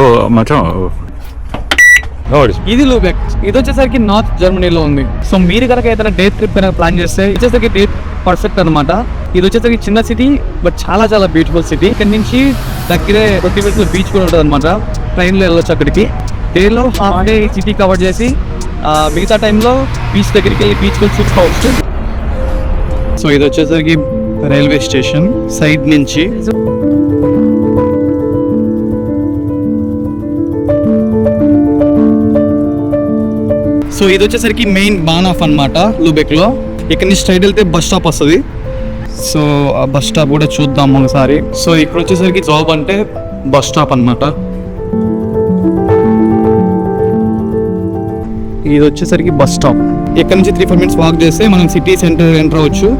ఓ మచం ఇది లూబెక్. ఇది వచ్చేసరికి నార్త్ జర్మనీలో ఉంది. సో మీరు కనుక ఏదైనా డే ట్రిప్ ప్లాన్ చేస్తే ఇది వచ్చేసరికి డే పర్ఫెక్ట్ అనమాట ఇది వచ్చేసరికి చిన్న సిటీ బట్ చాలా చాలా బ్యూటిఫుల్ సిటీ. ఇక్కడ నుంచి దగ్గరే ట్వంటీ మినిట్స్ బీచ్ కూడా ఉంటుంది అనమాట ట్రైన్లో వెళ్ళొచ్చు అక్కడికి. డేలో హాఫ్ డే సిటీ కవర్ చేసి మిగతా టైంలో బీచ్ దగ్గరికి వెళ్ళి బీచ్ వెళ్ళి చూసుకోవచ్చు సో ఇది వచ్చేసరికి రైల్వే స్టేషన్ సైడ్ నుంచి సో ఇది వచ్చేసరికి మెయిన్ బాన్ ఆఫ్ అనమాట లూబెక్లో. ఇక్కడ నుంచి స్ట్రైట్ వెళ్తే బస్ స్టాప్ వస్తుంది. సో ఆ బస్ స్టాప్ కూడా చూద్దాం ఒకసారి. సో ఇక్కడ వచ్చేసరికి జాబ్ అంటే బస్ స్టాప్ అన్నమాట. ఇది వచ్చేసరికి బస్ స్టాప్ ఇక్కడ నుంచి త్రీ ఫోర్ మినిట్స్ వాక్ చేస్తే మనం సిటీ సెంటర్ ఎంటర్ అవ్వచ్చు.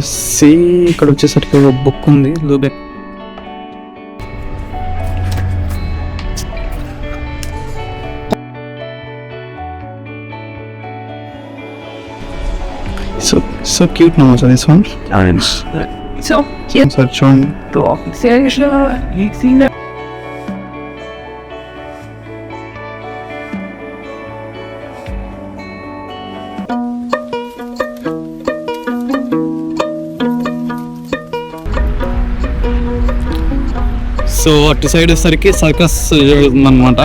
సి ఇక్కడ వచ్చేసరికి ఒక బుక్ ఉంది Lubeck. So so cute no so this one So, jetzt sir చూడండి du offiziell schon, ich sehe అటు సైడ్ వచ్చేసరికి సర్కస్ అనమాట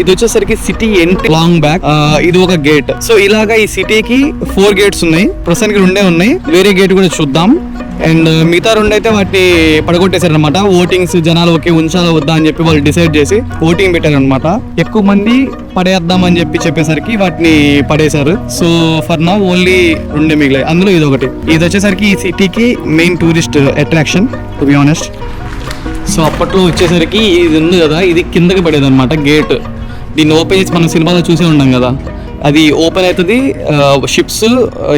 ఇది వచ్చేసరికి సిటీ ఎంట్ లాంగ్ బ్యాక్ ఇది ఒక గేట్ సో ఇలాగా ఈ సిటీకి ఫోర్ గేట్స్ ఉన్నాయి. ప్రస్తుతానికి రెండే ఉన్నాయి. వేరే గేట్ కూడా చూద్దాం. అండ్ మిగతా రెండు అయితే వాటిని పడగొట్టేశారు అనమాట ఓటింగ్స్ జనాలు ఒకే ఉంచాలా వద్దా అని చెప్పి వాళ్ళు డిసైడ్ చేసి ఓటింగ్ పెట్టారనమాట ఎక్కువ మంది పడేద్దాం అని చెప్పి చెప్పేసరికి వాటిని పడేశారు. సో ఫర్ నా ఓన్లీ రెండే మిగిలాయి. అందులో ఇది ఒకటి. ఇది వచ్చేసరికి ఈ సిటీకి main tourist attraction to be honest so అప్పట్లో వచ్చేసరికి ఇది ఉంది కదా ఇది కిందకి పడేది అనమాట గేట్. దీన్ని ఓపెన్ చేసి మనం సినిమాలో చూసే ఉన్నాం కదా. అది ఓపెన్ అవుతుంది షిప్స్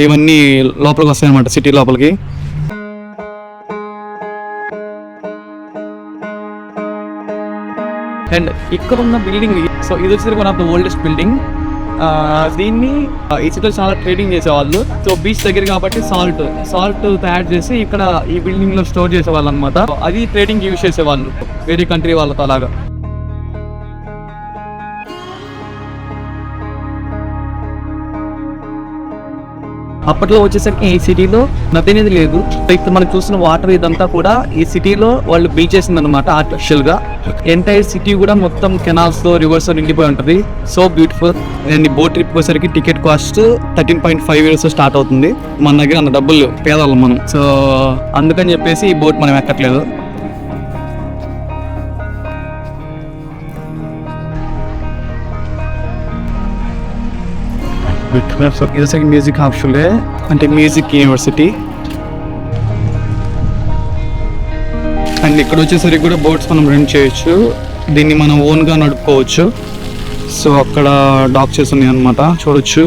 ఇవన్నీ లోపలికి వస్తాయన్నమాట సిటీ లోపలికి. అండ్ ఇక్కడ ఉన్న బిల్డింగ్ సో ఇది వచ్చేసరికి one of the oldest building దీన్ని ఇచ్చితో చాలా ట్రేడింగ్ చేసేవాళ్ళు. సో బీచ్ దగ్గర కాబట్టి సాల్ట్ సాల్ట్ తయారు చేసి ఇక్కడ ఈ బిల్డింగ్లో స్టోర్ చేసేవాళ్ళు అనమాట అది ట్రేడింగ్ యూజ్ చేసేవాళ్ళు. వేరే కంట్రీ వాళ్ళతో అలాగా. అప్పట్లో వచ్చేసరికి ఈ సిటీలో నది అనేది లేదు. ఇప్పుడు మనం చూసిన వాటర్ ఇదంతా కూడా ఈ సిటీలో వాళ్ళు బిల్డ్ చేసింది అనమాట ఆర్టిఫిషియల్గా ఎంటైర్ సిటీ కూడా మొత్తం కెనాల్స్తో రివర్స్తో నిండిపోయి ఉంటది. సో బ్యూటిఫుల్ అండ్ ఈ బోట్ ట్రిప్ వచ్చేసరికి ticket cost thirteen point five euros start అవుతుంది. మన దగ్గర అంత డబ్బులు పేదవాళ్ళం మనం. సో అందుకని చెప్పేసి ఈ బోట్ మనం ఎక్కట్లేదు. ఇది వచ్చేసరికి మ్యూజిక్ హాస్టలే అంటే మ్యూజిక్ యూనివర్సిటీ అండ్ ఇక్కడ వచ్చేసరికి కూడా బోట్స్ మనం రెంట్ చేయొచ్చు. దీన్ని మనం ఓన్గా నడుపుకోవచ్చు. సో అక్కడ డాక్ చేసి ఉన్నాయి అనమాట చూడొచ్చు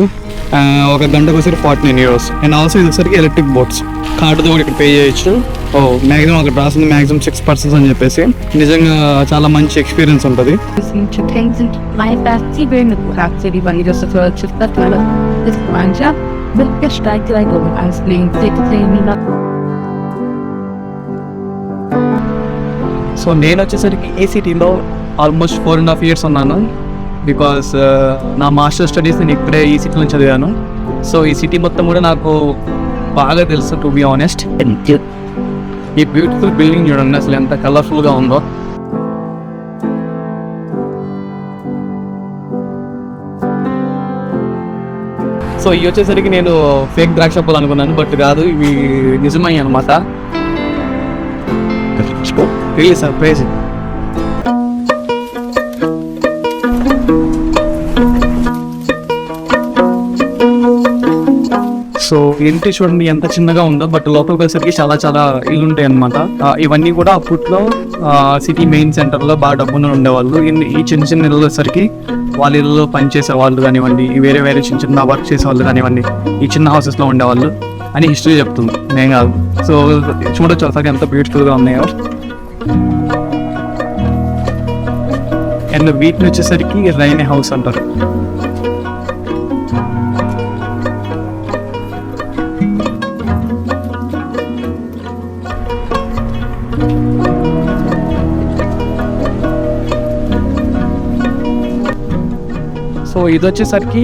uh, ఒక గంటకు వచ్చేసరికి forty nine euros and also ఇది వచ్చేసరికి ఎలక్ట్రిక్ బోట్స్ కార్డుతో కూడా ఇక్కడ పే చేయొచ్చు. ఓ మ్యాక్సిమం అక్కడ రాసింది మ్యాక్సిమం సిక్స్ పర్సెంట్స్ అని చెప్పేసి. నిజంగా చాలా మంచి ఎక్స్పీరియన్స్ ఉంటుంది. bisschen zu denken, mein Festival mit Charakter, die man jedes Mal zu verteilen, ist Gemeinschaft, mit Gestaltung als Link, 16 Minuten. So నేను వచ్చేసరికి ఏ సిటీలో almost four and half years ఉన్నాను బికాస్ నా మాస్టర్ స్టడీస్ నేను ఇక్కడే ఈ సిటీలో చదివాను సో ఈ సిటీ మొత్తం కూడా నాకు బాగా తెలుసు టు బి ఆనెస్ట్ ఈ బ్యూటిఫుల్ బిల్డింగ్ చూడండి అసలు ఎంత కలర్ఫుల్గా ఉందో. సో ఇవి వచ్చేసరికి నేను ఫేక్ ద్రాక్ష పళ్ళు అనుకున్నాను బట్ కాదు ఇవి నిజమయ్యాయి అనమాట రియలీ సర్ప్రైజ్ సో ఏంటి చూడండి ఎంత చిన్నగా ఉందో బట్ లోపలికి వచ్చేసరికి చాలా చాలా ఇల్లు ఉంటాయి అనమాట ఇవన్నీ కూడా అప్పట్లో సిటీ మెయిన్ సెంటర్లో బాగా డబ్బున్న ఉండేవాళ్ళు. ఈ చిన్న చిన్న ఇల్లు వచ్చేసరికి వాళ్ళ ఇల్లులో పనిచేసే వాళ్ళు కానివ్వండి ఈ వేరే వేరే చిన్న చిన్న వర్క్ చేసే వాళ్ళు కానివ్వండి ఈ చిన్న హౌసెస్లో ఉండేవాళ్ళు అని హిస్టరీ చెప్తుంది. నేను కాదు. సో చూడొచ్చు ఒకసారి ఎంత బ్యూటిఫుల్గా ఉన్నాయో. అండ్ వీటిని వచ్చేసరికి రైన్ హౌస్ అంటారు. సో ఇది వచ్చేసరికి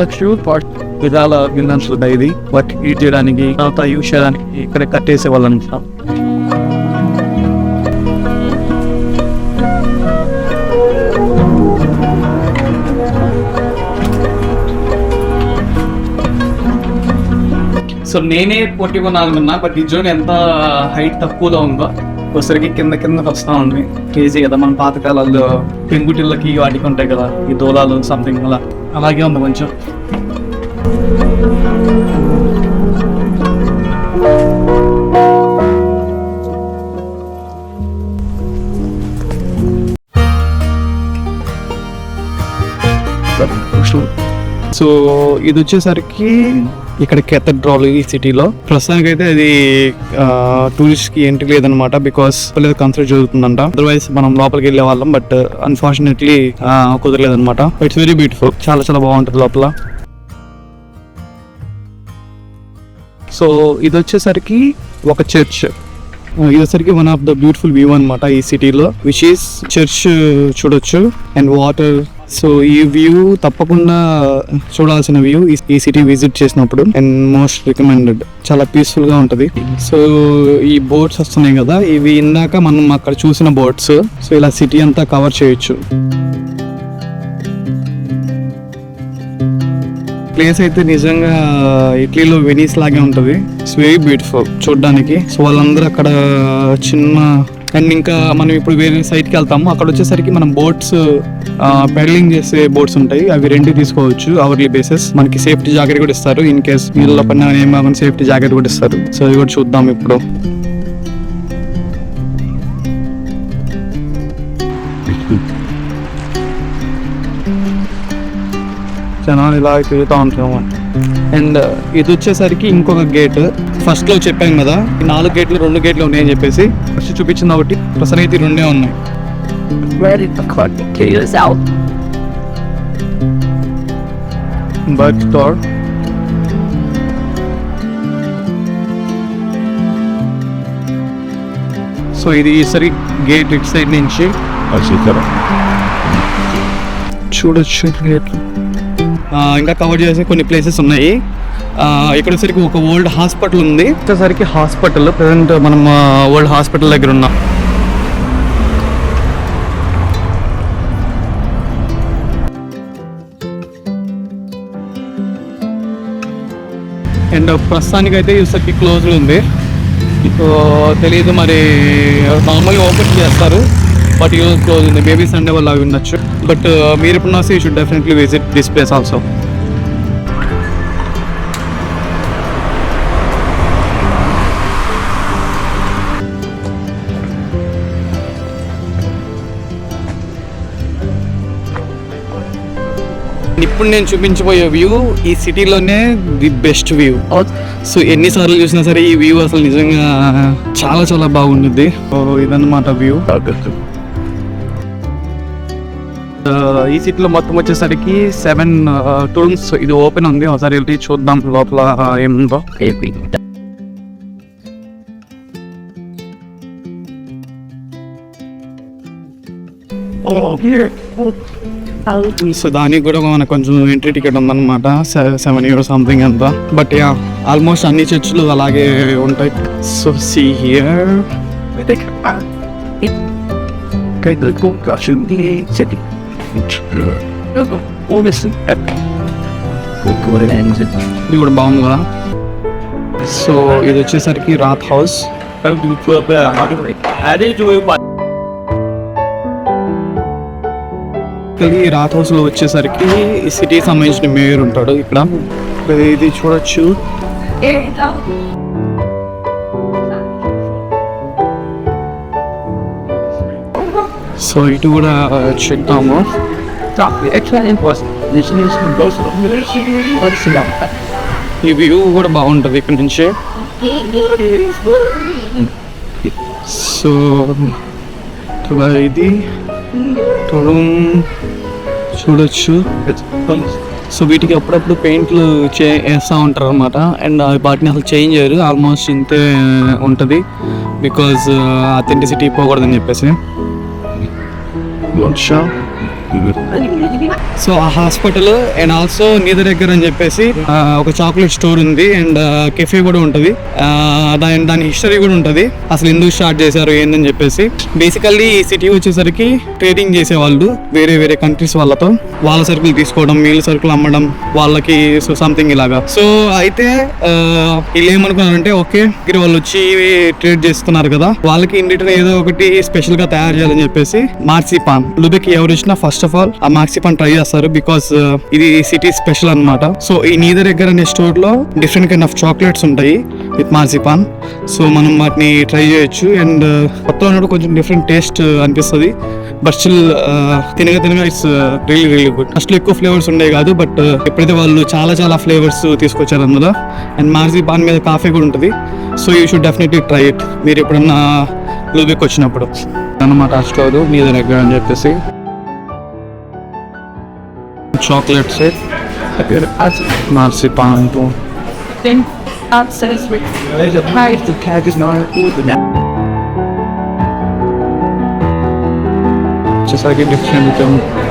దక్షు పాట్ విధాల విన్నాన్స్ ఉంటాయి ఇది వాటి యూజ్ చేయడానికి తర్వాత యూజ్ చేయడానికి ఇక్కడ కట్టేసే వాళ్ళని అనుకుంటాం సో నేనే పొట్టి కొనాలనుకున్నా బట్ ఈ జోన్ ఎంత హైట్ తక్కువలో ఉందో. ఉసిరికి కింద కిందకి వస్తా ఉంది కేజీ కదా మన పాతకాలాల్లో పెంగుటిళ్ళకి వాటికి ఉంటాయి కదా ఈ దూలాలు సంథింగ్ అలా. అలాగే ఉంది కొంచెం. సో ఇది వచ్చేసరికి ఇక్కడ కెథడ్రాల్ ఈ సిటీలో ప్రస్తుతానికి అయితే అది టూరిస్ట్కి ఎంట్రీ లేదనమాట బికాస్ లేదు కన్సల్ట్ జరుగుతుందంట. అదర్వైజ్ మనం లోపలికి వెళ్ళే వాళ్ళం బట్ అన్ఫార్చునేట్లీ కుదరలేదనమాట ఇట్స్ వెరీ బ్యూటిఫుల్ చాలా చాలా బాగుంటుంది లోపల. సో ఇది వచ్చేసరికి ఒక చర్చ్ ఇది one of the beautiful view అనమాట ఈ సిటీలో విచ్ ఈస్ చర్చ్ చూడొచ్చు. అండ్ వాటర్ సో ఈ వ్యూ తప్పకుండా చూడాల్సిన వ్యూ ఈ సిటీ విజిట్ చేసినప్పుడు అండ్ మోస్ట్ రికమెండెడ్ చాలా పీస్ఫుల్గా ఉంటది. సో ఈ బోట్స్ వస్తున్నాయి కదా ఇవి ఇందాక మనం అక్కడ చూసిన బోట్స్ సో ఇలా సిటీ అంతా కవర్ చేయొచ్చు. ప్లేస్ అయితే నిజంగా ఇటలీలో వెనీస్ లాగే ఉంటుంది. ఇట్స్ వెరీ బ్యూటిఫుల్ చూడడానికి. సో వాళ్ళందరూ అక్కడ చిన్న అండ్ ఇంకా మనం ఇప్పుడు వేరే సైట్కి వెళ్తాము. అక్కడ వచ్చేసరికి మనం బోట్స్ పెడలింగ్ చేసే బోట్స్ ఉంటాయి. అవి రెండు తీసుకోవచ్చు. అవర్లీ బేసిస్ మనకి సేఫ్టీ జాకెట్ కూడా ఇస్తారు. ఇన్ కేస్ నీళ్ళ పడిన ఏమైనా సేఫ్టీ జాకెట్ కూడా ఇస్తారు. సో అది కూడా చూద్దాం ఇప్పుడు. జనాలు ఇలా తిరుగుతూ ఉంటాము అండ్ ఇది వచ్చేసరికి ఇంకొక గేట్ ఫస్ట్లో చెప్పాం కదా ఈ నాలుగు గేట్లు రెండు గేట్లు ఉన్నాయని చెప్పేసి ఫస్ట్ చూపించింది ఒకటి ప్రస్తుతం అయితే రెండే ఉన్నాయి. స్టోర్ సో ఇది ఈసారి గేట్ ఇటు సైడ్ నుంచి. చూడొచ్చు గేట్ ఇంకా కవర్ చేసే కొన్ని ప్లేసెస్ ఉన్నాయి. ఇక్కడ వచ్చేసరికి ఒక ఓల్డ్ హాస్పిటల్ ఉంది. వచ్చేసరికి హాస్పిటల్ ప్రజెంట్ మనం ఓల్డ్ హాస్పిటల్ దగ్గర ఉన్నాం. అండ్ ప్రస్తుతానికి అయితే యూసర్కి క్లోజ్ ఉంది. సో తెలియదు మరి నార్మల్గా ఓపెన్ చేస్తారు. బట్ ఈరోజు క్లోజ్ ఉంది. మేబీ సండే వల్ల అవి ఉండొచ్చు. బట్ మీరు ఇప్పుడు you should definitely visit this place also. ఇప్పుడు నేను చూపించబోయే వ్యూ ఈ సిటీలోనే ది బెస్ట్ వ్యూ సో ఎన్నిసార్లు చూసినా సరే ఈ వ్యూ అసలు నిజంగా చాలా చాలా బాగుంటుంది సో ఇదన్నమాట వ్యూ ఈ సిటీలో మొత్తం వచ్చేసరికి సెవెన్ టూమ్స్ ఇది ఓపెన్ ఉంది. ఒకసారి వెళ్ళి చూద్దాం లోపల ఏముందో. Oh, here. సో దానికి కూడా మనకు కొంచెం ఎంట్రీ టికెట్ ఉందన్నమాట. సెవెన్ ఇయర్ సంథింగ్ ఎంత బట్ యా ఆల్మోస్ట్ అన్ని చర్చిలు అలాగే ఉంటాయి. సో సి హియర్ ఇది కూడా బాగుంది కదా? సో ఇది వచ్చేసరికి రాత్ హౌస్. ఈ రాత్ హౌస్లో వచ్చేసరికి ఈ సిటీకి సంబంధించిన మేయర్ ఉంటాడు ఇక్కడ. ఇది చూడొచ్చు. సో ఇటు కూడా చెప్తాము ఈ వ్యూ కూడా బాగుంటుంది ఇక్కడ నుంచి. సో ఇది. చూడొచ్చు. సో వీటికి అప్పుడప్పుడు పెయింట్లు చే వేస్తూ ఉంటారు అనమాట అండ్ వాటిని అసలు చేంజ్ చేయరు. ఆల్మోస్ట్ ఇంతే ఉంటుంది. బికాజ్ అథెంటిసిటీ పోకూడదని చెప్పేసి. సో ఆ హాస్పిటల్ అండ్ ఆల్సో నీద దగ్గర అని చెప్పేసి ఒక చాక్లెట్ స్టోర్ ఉంది అండ్ కెఫే కూడా ఉంటుంది. దాని దాని హిస్టరీ కూడా ఉంటుంది. అసలు ఎందుకు స్టార్ట్ చేశారు ఏందని చెప్పేసి. బేసికల్లీ ఈ సిటీ వచ్చేసరికి ట్రేడింగ్ చేసేవాళ్ళు వేరే వేరే కంట్రీస్ వాళ్ళతో. వాళ్ళ సరుకులు తీసుకోవడం వీళ్ళ సరుకులు అమ్మడం వాళ్ళకి సో సంథింగ్ ఇలాగా. సో అయితే వీళ్ళు ఏమనుకున్నారంటే ఓకే ఇక్కడ వాళ్ళు వచ్చి ట్రేడ్ చేస్తున్నారు కదా. వాళ్ళకి ఇన్ రిటర్న్ ఏదో ఒకటి స్పెషల్గా తయారు చేయాలని చెప్పేసి మార్సిపాన్ లుబెక్ ఎవరు వచ్చినా ఫస్ట్ ఫస్ట్ ఆఫ్ ఆల్ ఆ మార్సిపాన్ ట్రై చేస్తారు బికాస్ uh, ఇది సిటీ స్పెషల్ అన్నమాట. సో ఈ నీద దగ్గర అనే స్టోర్లో డిఫరెంట్ కైండ్ ఆఫ్ చాక్లెట్స్ ఉంటాయి విత్ మార్సిపాన్ సో మనం వాటిని ట్రై చేయొచ్చు అండ్ uh, కొత్త ఉన్నప్పుడు కొంచెం డిఫరెంట్ టేస్ట్ అనిపిస్తుంది. బట్ స్టిల్ తినగా తినగా it's really really good first ఎక్కువ ఫ్లేవర్స్ ఉండే కాదు బట్ uh, ఎప్పుడైతే వాళ్ళు చాలా చాలా ఫ్లేవర్స్ తీసుకొచ్చారు అందులో అండ్ మార్జీ పాన్ మీద కాఫీ కూడా ఉంటుంది. So you should definitely try it మీరు ఎప్పుడన్నా లూబిక్ వచ్చినప్పుడు. అన్నమాట ఆ స్టోర్ మీద దగ్గర అని చెప్పేసి. Not good now. వచ్చేసరికి different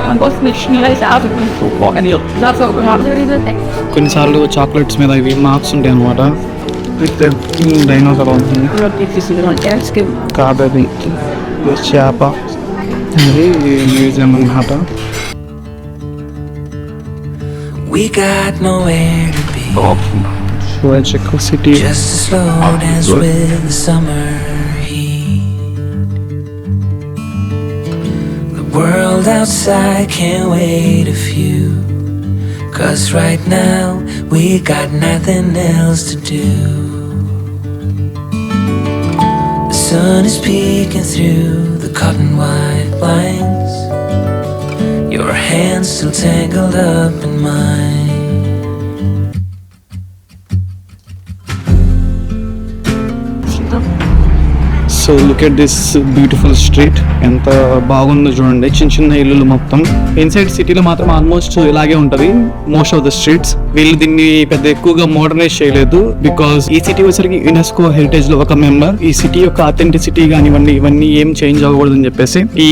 I'm both missionaries out of the and you'll that's what we're having. కొన్నిసార్లు చాక్లెట్స్ మీద ఇవి మార్క్స్ ఉంటాయి అనమాట డైనోసార్ ఉంటుంది We're not if you don't ask him. కాబట్టి చేప ఇది మ్యూజియం అనమాట We got nowhere to be. Oh, magical city. Just a slow oh, dance good. with the summer heat. The world outside can't wait a few. Cause right now we got nothing else to do The sun is peeking through the cotton white blinds. Your hands still tangled up in mine. So look at this beautiful street ఎంత బాగుందో చూడండి. చిన్న చిన్న ఇల్లులు మొత్తం. Inside సిటీలో మాత్రం almost ఇలాగే ఉంటది. మోస్ట్ ఆఫ్ ద స్ట్రీట్స్ వీళ్ళు దీన్ని పెద్ద ఎక్కువగా మోడర్నైజ్ చేయలేదు బికాస్ ఈ సిటీ వచ్చరికి యునెస్కో హెరిటేజ్లో ఒక మెంబర్ ఈ సిటీ యొక్క అథెంటిసిటీ కానివ్వండి ఇవన్నీ ఏం చేంజ్ అవ్వకూడదని చెప్పేసి ఈ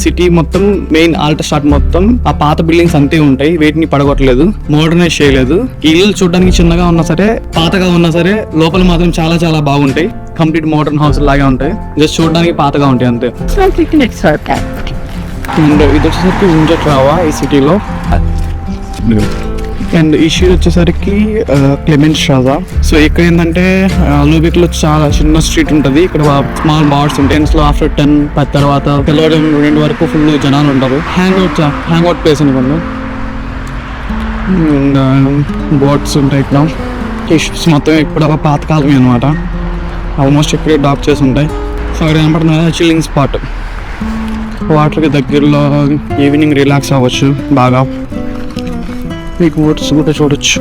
సిటీ మొత్తం మెయిన్ ఆల్టర్ షాట్ మొత్తం ఆ పాత బిల్డింగ్స్ అంతే ఉంటాయి. వేటిని పడగొట్టలేదు. మోడర్నైజ్ చేయలేదు. ఇల్లు చూడడానికి చిన్నగా ఉన్నా సరే పాతగా ఉన్నా సరే లోపల మాత్రం చాలా చాలా బాగుంటాయి. కంప్లీట్ మోడర్న్ హౌస్ లాగా ఉంటాయి. జస్ట్ చూడడానికి పాతగా ఉంటాయి అంతే. అండ్ ఇది వచ్చేసరికి ఉంజట్రావా ఈ సిటీలో అండ్ ఈ వచ్చేసరికి క్లెమెంట్ షాజా సో ఇక్కడ ఏంటంటే లూబిక్లో చాలా చిన్న స్ట్రీట్ ఉంటుంది. ఇక్కడ స్మాల్ బార్స్ ఉంటాయి. లో ఆఫ్టర్ టెన్ పది తర్వాత తెల్లవారు రెండు వరకు ఫుల్ జనాలు ఉంటారు. Hang out hang out place అనుకోండి బోట్స్ ఉంటాయి ఇక్కడ. ఈ షిప్స్ మొత్తం ఇప్పుడు పాతకాలమే అనమాట ఆల్మోస్ట్ ఇక్కడే డాక్ చేసి ఉంటాయి. సో అక్కడ కనపడుతుంది చిల్లింగ్ స్పాట్. వాటర్కి దగ్గరలో ఈవినింగ్ రిలాక్స్ అవ్వచ్చు బాగా. మీకు బోట్స్ కూడా చూడొచ్చు.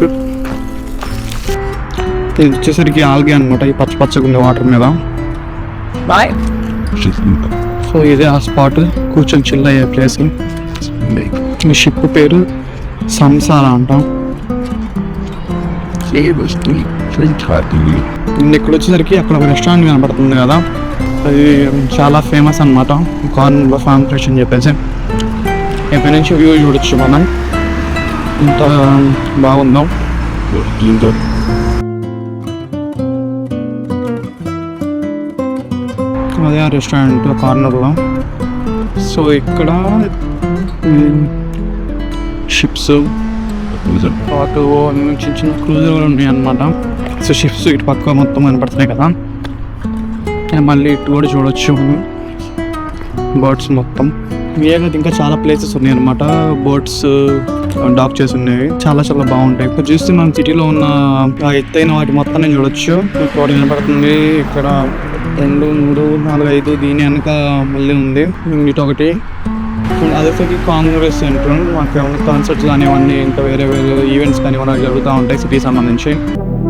ఇది వచ్చేసరికి ఆల్గే అనమాట ఈ పచ్చ పచ్చగా ఉంది వాటర్ మీద. Right. సో ఇదే ఆ స్పాట్ కూర్చొని చిల్ అయ్యే ప్లేస్ ఈ షిప్ పేరు సంసార అంటాం. ఇంక ఇక్కడ వచ్చేసరికి అక్కడ ఒక రెస్టారెంట్ కనపడుతుంది కదా. అది చాలా ఫేమస్ అనమాట కార్న్ ఫార్మ్ ఫ్రెష్ అని చెప్పేసి. ఎక్కడి నుంచి వ్యూ చూడొచ్చు మనం. ఇంత బాగుందో. అదే ఆ రెస్టారెంట్ కార్నర్లో సో ఇక్కడ షిప్స్ పాటు చిన్న చిన్న క్రూజర్ ఉన్నాయి అనమాట సో షిప్స్ ఇటు పక్క మొత్తం కనపడుతున్నాయి కదా. నేను మళ్ళీ ఇటు కూడా చూడొచ్చు. బర్డ్స్ మొత్తం. ఇవే ఇంకా చాలా ప్లేసెస్ ఉన్నాయి అనమాట బోట్స్ డాక్ చేసి ఉన్నాయి. చాలా చాలా బాగుంటాయి. ఇప్పుడు చూస్తే మనం సిటీలో ఉన్న ఆ ఎత్తైన వాటి మొత్తం నేను చూడొచ్చు ఇక్కడ కనపడుతుంది. ఇక్కడ రెండు మూడు నాలుగు ఐదు దీని వెనక మళ్ళీ ఉంది. ఇటు ఒకటి. అదొకటి కాంగ్రెస్ సెంటర్. మాకు కాన్సర్ట్స్ కానివ్వండి ఇంకా వేరే వేరే ఈవెంట్స్ కానివ్వండి జరుగుతూ ఉంటాయి సిటీ సంబంధించి.